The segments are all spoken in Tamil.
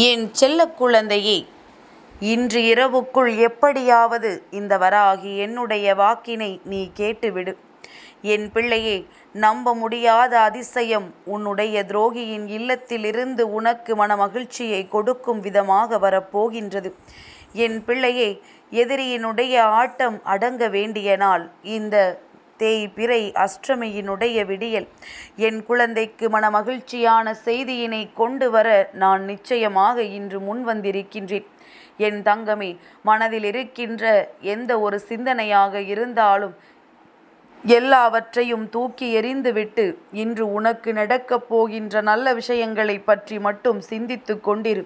என் செல்ல குழந்தையே இன்று இரவுக்குள் எப்படியாவது இந்த வராகி என்னுடைய வாக்கினை நீ கேட்டுவிடு. என் பிள்ளையே நம்ப முடியாத அதிசயம் உன்னுடைய துரோகியின் இல்லத்திலிருந்து உனக்கு மனமகிழ்ச்சியை கொடுக்கும் விதமாக வரப்போகின்றது. என் பிள்ளையே எதிரியினுடைய ஆட்டம் அடங்க வேண்டிய நாள் இந்த தேய்பிறை அஷ்டமியினுடைய விடியல். என் குழந்தைக்கு மனமகிழ்ச்சியான செய்தியினை கொண்டு வர நான் நிச்சயமாக இன்று முன் வந்திருக்கின்றேன். என் தங்கமே மனதில் இருக்கின்ற எந்த ஒரு சிந்தனையாக இருந்தாலும் எல்லாவற்றையும் தூக்கி எறிந்துவிட்டு இன்று உனக்கு நடக்கப் போகின்ற நல்ல விஷயங்களை பற்றி மட்டும் சிந்தித்து கொண்டிரு.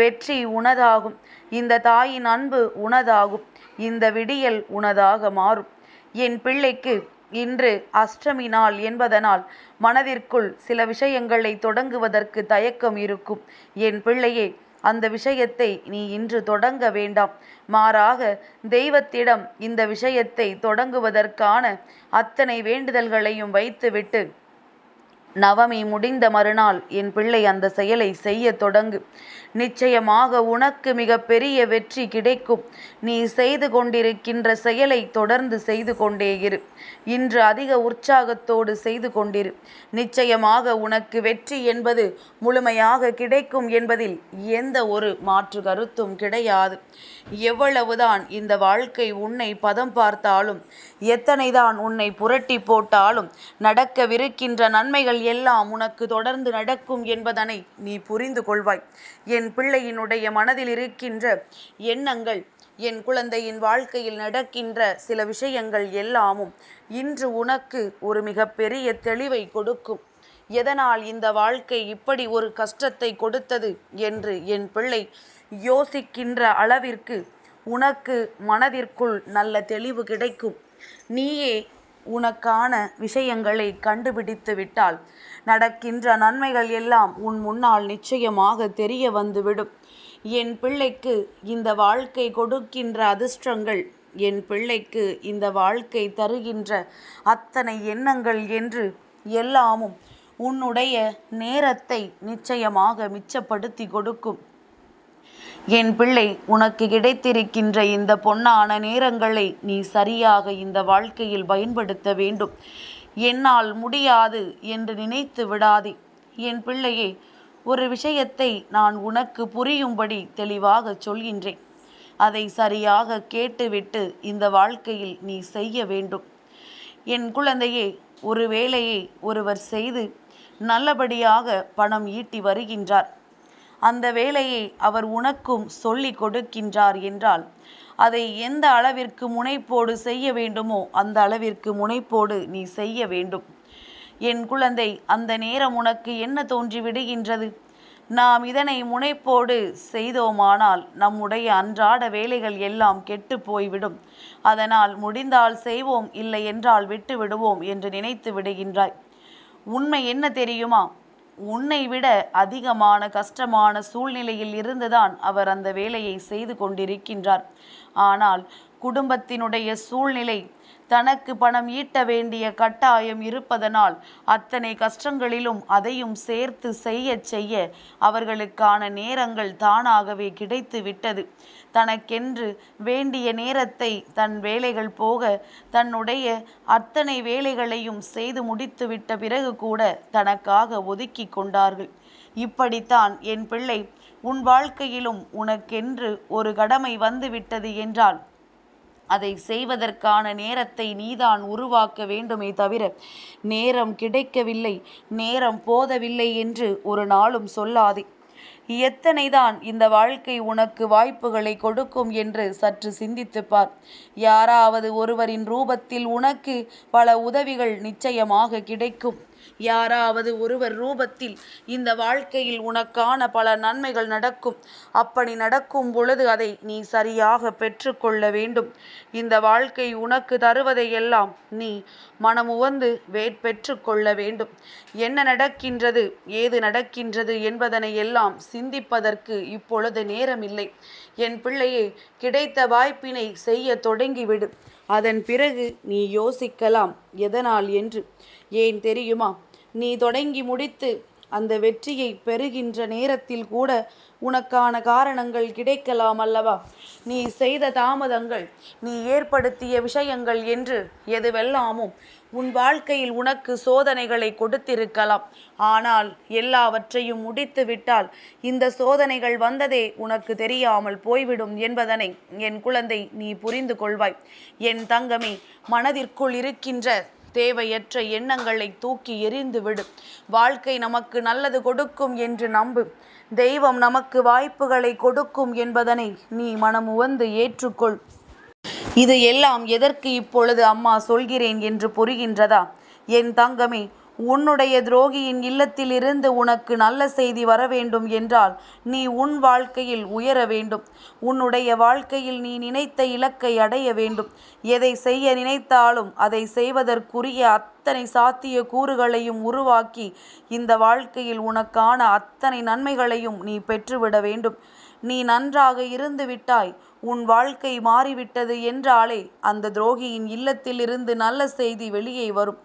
வெற்றி உனதாகும். இந்த தாயின் அன்பு உனதாகும். இந்த விடியல் உனதாக மாறும். என் பிள்ளைக்கு இன்று அஷ்டமி நாள் என்பதனால் மனதிற்குள் சில விஷயங்களை தொடங்குவதற்கு தயக்கம் இருக்கும். என் பிள்ளையே அந்த விஷயத்தை நீ இன்று தொடங்க வேண்டாம். மாறாக தெய்வத்திடம் இந்த விஷயத்தை தொடங்குவதற்கான அத்தனை வேண்டுதல்களையும் வைத்துவிட்டு நவமி முடிந்த மறுநாள் என் பிள்ளை அந்த செயலை செய்ய தொடங்கு. நிச்சயமாக உனக்கு மிக பெரிய வெற்றி கிடைக்கும். நீ செய்து கொண்டிருக்கின்ற செயலை தொடர்ந்து செய்து கொண்டே இரு. இன்று அதிக உற்சாகத்தோடு செய்து கொண்டிரு. நிச்சயமாக உனக்கு வெற்றி என்பது முழுமையாக கிடைக்கும் என்பதில் எந்த ஒரு மாற்று கருத்தும் கிடையாது. எவ்வளவுதான் இந்த வாழ்க்கை உன்னை பதம் பார்த்தாலும் எத்தனைதான் உன்னை புரட்டி போட்டாலும் நடக்கவிருக்கின்ற நன்மைகள் எல்லாம் உனக்கு தொடர்ந்து நடக்கும் என்பதனை நீ புரிந்து கொள்வாய். என் என் பிள்ளையினுடைய மனதில் இருக்கின்ற எண்ணங்கள் என் குழந்தையின் வாழ்க்கையில் நடக்கின்ற சில விஷயங்கள் எல்லாமும் இன்று உனக்கு ஒரு மிகப்பெரிய தெளிவை கொடுக்கும். எதனால் இந்த வாழ்க்கை இப்படி ஒரு கஷ்டத்தை கொடுத்தது என்று என் பிள்ளை யோசிக்கின்ற அளவிற்கு உனக்கு மனதிற்குள் நல்ல தெளிவு கிடைக்கும். நீயே உனக்கான விஷயங்களை கண்டுபிடித்து விட்டால் நடக்கின்ற நன்மைகள் எல்லாம் உன் முன்னால் நிச்சயமாக தெரிய வந்துவிடும். என் பிள்ளைக்கு இந்த வாழ்க்கை கொடுக்கின்ற அதிர்ஷ்டங்கள் என் பிள்ளைக்கு இந்த வாழ்க்கை தருகின்ற அத்தனை எண்ணங்கள் என்று எல்லாமும் உன்னுடைய நேரத்தை நிச்சயமாக மிச்சப்படுத்தி கொடுக்கும். என் பிள்ளை உனக்கு கிடைத்திருக்கின்ற இந்த பொன்னான நேரங்களை நீ சரியாக இந்த வாழ்க்கையில் பயன்படுத்த வேண்டும். என்னால் முடியாது என்று நினைத்து விடாதே. என் பிள்ளையே ஒரு விஷயத்தை நான் உனக்கு புரியும்படி தெளிவாக சொல்கின்றேன். அதை சரியாக கேட்டுவிட்டு இந்த வாழ்க்கையில் நீ செய்ய வேண்டும். என் குழந்தையே ஒரு வேலையை ஒருவர் செய்து நல்லபடியாக பணம் ஈட்டி வருகின்றார். அந்த வேலையை அவர் உனக்கும் சொல்லி கொடுக்கின்றார் என்றால் அதை எந்த அளவிற்கு முனைப்போடு செய்ய வேண்டுமோ அந்த அளவிற்கு முனைப்போடு நீ செய்ய வேண்டும். என் குழந்தை அந்த நேரம் உனக்கு என்ன தோன்றி விடுகின்றது? நாம் இதனை முனைப்போடு செய்தோமானால் நம்முடைய அன்றாட வேலைகள் எல்லாம் கெட்டு போய்விடும். அதனால் முடிந்தால் செய்வோம் இல்லை என்றால் விட்டு விடுவோம் என்று நினைத்து விடுகின்றாய். உண்மை என்ன தெரியுமா? உன்னை விட அதிகமான கஷ்டமான சூழ்நிலையில் இருந்துதான் அவர் அந்த வேலையை செய்து கொண்டிருக்கின்றார். ஆனால் குடும்பத்தினுடைய சூழ்நிலை தனக்கு பணம் ஈட்ட வேண்டிய கட்டாயம் இருப்பதனால் அத்தனை கஷ்டங்களிலும் அதையும் சேர்த்து செய்ய செய்ய அவர்களுக்கான நேரங்கள் தானாகவே கிடைத்து விட்டது. தனக்கென்று வேண்டிய நேரத்தை தன் வேலைகள் போக தன்னுடைய அத்தனை வேலைகளையும் செய்து முடித்துவிட்ட பிறகு கூட தனக்காக ஒதுக்கி கொண்டார்கள். இப்படித்தான் என் பிள்ளை உன் வாழ்க்கையிலும் உனக்கென்று ஒரு கடமை வந்துவிட்டது என்றால் அதை செய்வதற்கான நேரத்தை நீதான் உருவாக்க வேண்டுமே தவிர நேரம் கிடைக்கவில்லை நேரம் போதவில்லை என்று ஒரு நாளும் சொல்லாதே. எத்தனைதான் இந்த வாழ்க்கை உனக்கு வாய்ப்புகளை கொடுக்கும் என்று சற்று சிந்தித்து பார் யாராவது ஒருவரின் ரூபத்தில் உனக்கு பல உதவிகள் நிச்சயமாக கிடைக்கும். யாராவது ஒருவர் ரூபத்தில் இந்த வாழ்க்கையில் உனக்கான பல நன்மைகள் நடக்கும். அப்படி நடக்கும் பொழுது அதை நீ சரியாக பெற்றுக்கொள்ள வேண்டும். இந்த வாழ்க்கை உனக்கு தருவதை எல்லாம் நீ மனமுவந்து வேட்பெற்று கொள்ள வேண்டும். என்ன நடக்கின்றது ஏது நடக்கின்றது என்பதனை எல்லாம் சிந்திப்பதற்கு இப்பொழுது நேரமில்லை. என் பிள்ளையே கிடைத்த வாய்ப்பினை செய்ய தொடங்கிவிடு. அதன் பிறகு நீ யோசிக்கலாம் எதனால் என்று? ஏன் தெரியுமா? நீ தொடங்கி முடித்து அந்த வெற்றியை பெறுகின்ற நேரத்தில் கூட உனக்கான காரணங்கள் கிடைக்கலாம் அல்லவா? நீ செய்த தாமதங்கள் நீ ஏற்படுத்திய விஷயங்கள் என்று எதுவெல்லாமும் உன் வாழ்க்கையில் உனக்கு சோதனைகளை கொடுத்திருக்கலாம். ஆனால் எல்லாவற்றையும் முடித்து விட்டால் இந்த சோதனைகள் வந்ததே உனக்கு தெரியாமல் போய்விடும் என்பதனை என் குழந்தை நீ புரிந்து கொள்வாய். என் தங்கமே மனதிற்குள் இருக்கின்ற தேவையற்ற எண்ணங்களை தூக்கி எறிந்து விடு வாழ்க்கை நமக்கு நல்லது கொடுக்கும் என்று நம்பு. தெய்வம் நமக்கு வாய்ப்புகளை கொடுக்கும் என்பதனை நீ மனம் உவந்து ஏற்றுக்கொள். இது எல்லாம் எதற்கு இப்பொழுது அம்மா சொல்கிறேன் என்று புரிகின்றதா? என் தங்கமே உன்னுடைய துரோகியின் இல்லத்திலிருந்து உனக்கு நல்ல செய்தி வர வேண்டும் என்றால் நீ உன் வாழ்க்கையில் உயர வேண்டும். உன்னுடைய வாழ்க்கையில் நீ நினைத்த இலக்கை அடைய வேண்டும். எதை செய்ய நினைத்தாலும் அதை செய்வதற்குரிய அத்தனை சாத்திய கூறுகளையும் உருவாக்கி இந்த வாழ்க்கையில் உனக்கான அத்தனை நன்மைகளையும் நீ பெற்றுவிட வேண்டும். நீ நன்றாக இருந்து விட்டாய் உன் வாழ்க்கை மாறிவிட்டது என்றாலே அந்த துரோகியின் இல்லத்திலிருந்து நல்ல செய்தி வெளியே வரும்.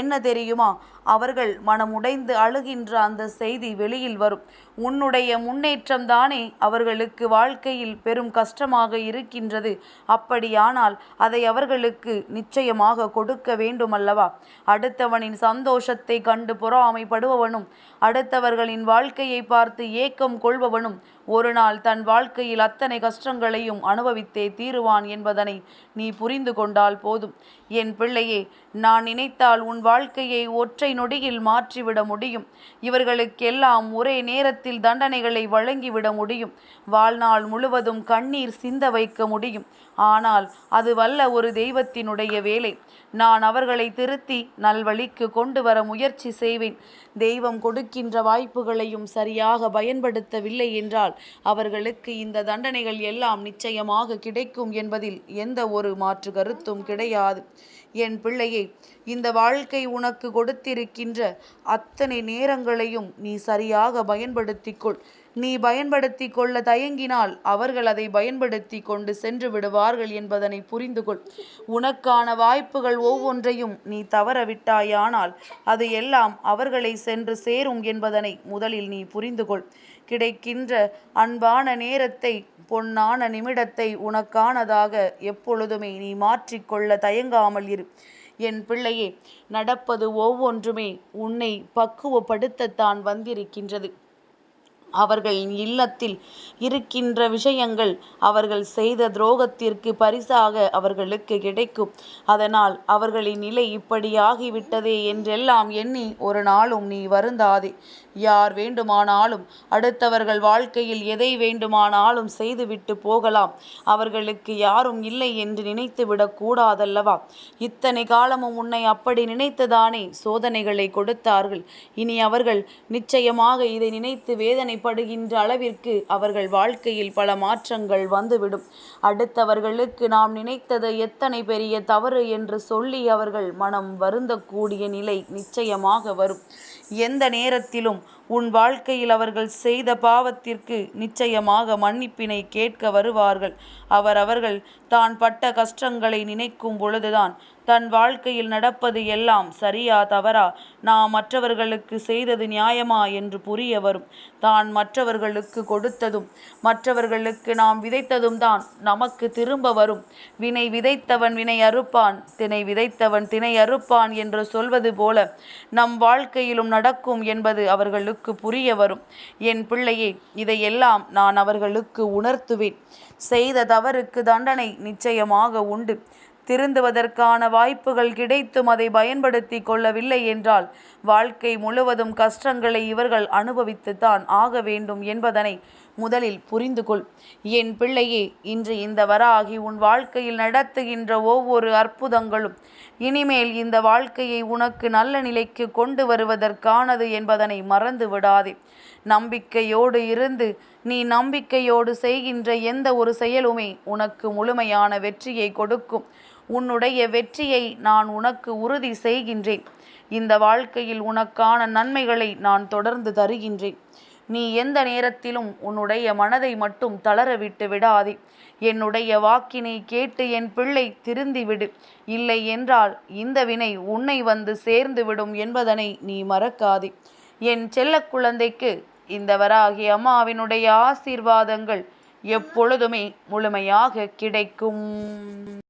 என்ன தெரியுமா? அவர்கள் மனமுடைந்து அழுகின்ற அந்த செய்தி வெளியில் வரும். உன்னுடைய முன்னேற்றம் தானே அவர்களுக்கு வாழ்க்கையில் பெரும் கஷ்டமாக இருக்கின்றது. அப்படியானால் அதை அவர்களுக்கு நிச்சயமாக கொடுக்க வேண்டுமல்லவா? அடுத்தவனின் சந்தோஷத்தை கண்டு பொறாமைப்படுபவனும் அடுத்தவர்களின் வாழ்க்கையை பார்த்து ஏக்கம் கொள்பவனும் ஒரு நாள் தன் வாழ்க்கையில் அத்தனை கஷ்டங்களையும் அனுபவித்தே தீருவான் என்பதனை நீ புரிந்து கொண்டால் போதும். என் பிள்ளையே நான் நினைத்தால் உன் வாழ்க்கையை ஒற்றை நொடியில் மாற்றிவிட முடியும். இவர்களுக்கெல்லாம் ஒரே நேரத்தில் தண்டனைகளை வழங்கிவிட முடியும். வாழ்நாள் முழுவதும் கண்ணீர் சிந்த வைக்க முடியும். ஆனால் அது வல்ல ஒரு தெய்வத்தினுடைய வேலை. நான் அவர்களை திருத்தி நல்வழிக்கு கொண்டு வர முயற்சி செய்வேன். தெய்வம் கொடுக்கின்ற வாய்ப்புகளையும் சரியாக பயன்படுத்தவில்லை என்றால் அவர்களுக்கு இந்த தண்டனைகள் எல்லாம் நிச்சயமாக கிடைக்கும் என்பதில் எந்த ஒரு மாற்று கருத்தும் கிடையாது. என் பிள்ளையே இந்த வாழ்க்கை உனக்கு கொடுத்திருக்கின்ற அத்தனை நேரங்களையும் நீ சரியாக பயன்படுத்திக்கொள். நீ பயன்படுத்தி கொள்ள தயங்கினால் அவர்கள் அதை பயன்படுத்தி கொண்டு சென்று விடுவார்கள் என்பதனை புரிந்து கொள் உனக்கான வாய்ப்புகள் ஒவ்வொன்றையும் நீ தவறவிட்டாயானால் அது எல்லாம் அவர்களை சென்று சேரும் என்பதனை முதலில் நீ புரிந்து கொள் கிடைக்கின்ற அன்பான நேரத்தை பொன்னான நிமிடத்தை உனக்கானதாக எப்பொழுதுமே நீ மாற்றிக்கொள்ள தயங்காமல் இரு. என் பிள்ளையே நடப்பது ஒவ்வொன்றுமே உன்னை பக்குவப்படுத்தத்தான் வந்திருக்கின்றது. அவர்களின் இல்லத்தில் இருக்கின்ற விஷயங்கள் அவர்கள் செய்த துரோகத்திற்கு பரிசாக அவர்களுக்கு கிடைக்கும். அதனால் அவர்களின் நிலை இப்படியாகிவிட்டதே என்றெல்லாம் எண்ணி ஒரு நாளும் நீ வருந்தாதே. யார் வேண்டுமானாலும் அடுத்தவர்கள் வாழ்க்கையில் எதை வேண்டுமானாலும் செய்துவிட்டு போகலாம். அவர்களுக்கு யாரும் இல்லை என்று நினைத்து விடக்கூடாதல்லவா இத்தனை காலமும் உன்னை அப்படி நினைத்துதானே சோதனைகளை கொடுத்தார்கள். இனி அவர்கள் நிச்சயமாக இதை நினைத்து வேதனை வேதனைப்படுகின்ற அளவிற்கு அவர்கள் வாழ்க்கையில் பல மாற்றங்கள் வந்துவிடும். அடுத்தவர்களுக்கு நாம் நினைத்தது எத்தனை பெரிய தவறு என்று சொல்லி அவர்கள் மனம் வருந்தக்கூடிய நிலை நிச்சயமாக வரும். எந்த நேரத்திலும் உன் வாழ்க்கையில் அவர்கள் செய்த பாவத்திற்கு நிச்சயமாக மன்னிப்பினை கேட்க வருவார்கள். அவர் அவர்கள் தான் பட்ட கஷ்டங்களை நினைக்கும் பொழுதுதான் தன் வாழ்க்கையில் நடப்பது எல்லாம் சரியா தவறா? நாம் மற்றவர்களுக்கு செய்தது நியாயமா என்று புரிய வரும் தான் மற்றவர்களுக்கு கொடுத்ததும் மற்றவர்களுக்கு நாம் விதைத்ததும் தான் நமக்கு திரும்ப வரும். வினை விதைத்தவன் வினை அறுப்பான் தினை விதைத்தவன் தினை அறுப்பான் என்று சொல்வது போல நம் வாழ்க்கையிலும் நடக்கும் என்பது அவர்களுக்கு புரிய வரும் என் பிள்ளையே இதையெல்லாம் நான் அவர்களுக்கு உணர்த்துவேன். செய்த தவறுக்கு தண்டனை நிச்சயமாக உண்டு. திருந்துவதற்கான வாய்ப்புகள் கிடைத்தும் அதை பயன்படுத்தி கொள்ளவில்லை என்றால் வாழ்க்கை முழுவதும் கஷ்டங்களை இவர்கள் அனுபவித்துத்தான் ஆக வேண்டும் என்பதனை முதலில் புரிந்து கொள் என் பிள்ளையே இன்று இந்த வராகி உன் வாழ்க்கையில் நடத்துகின்ற ஒவ்வொரு அற்புதங்களும் இனிமேல் இந்த வாழ்க்கையை உனக்கு நல்ல நிலைக்கு கொண்டு வருவதற்கானது என்பதனை மறந்து விடாதே நம்பிக்கையோடு இருந்து நீ நம்பிக்கையோடு செய்கின்ற எந்த ஒரு செயலுமே உனக்கு முழுமையான வெற்றியை கொடுக்கும். உன்னுடைய வெற்றியை நான் உனக்கு உறுதி செய்கின்றேன். இந்த வாழ்க்கையில் உனக்கான நன்மைகளை நான் தொடர்ந்து தருகின்றேன். நீ எந்த நேரத்திலும் உன்னுடைய மனதை மட்டும் தளர விட்டு விடாதே. என்னுடைய வாக்கினை கேட்டு என் பிள்ளை திருந்திவிடு. இல்லை என்றால் இந்த வினை உன்னை வந்து சேர்ந்து விடும் என்பதனை நீ மறக்காதே. என் செல்ல குழந்தைக்கு இந்த வராகி அம்மாவினுடைய ஆசீர்வாதங்கள் எப்பொழுதுமே முழுமையாக கிடைக்கும்.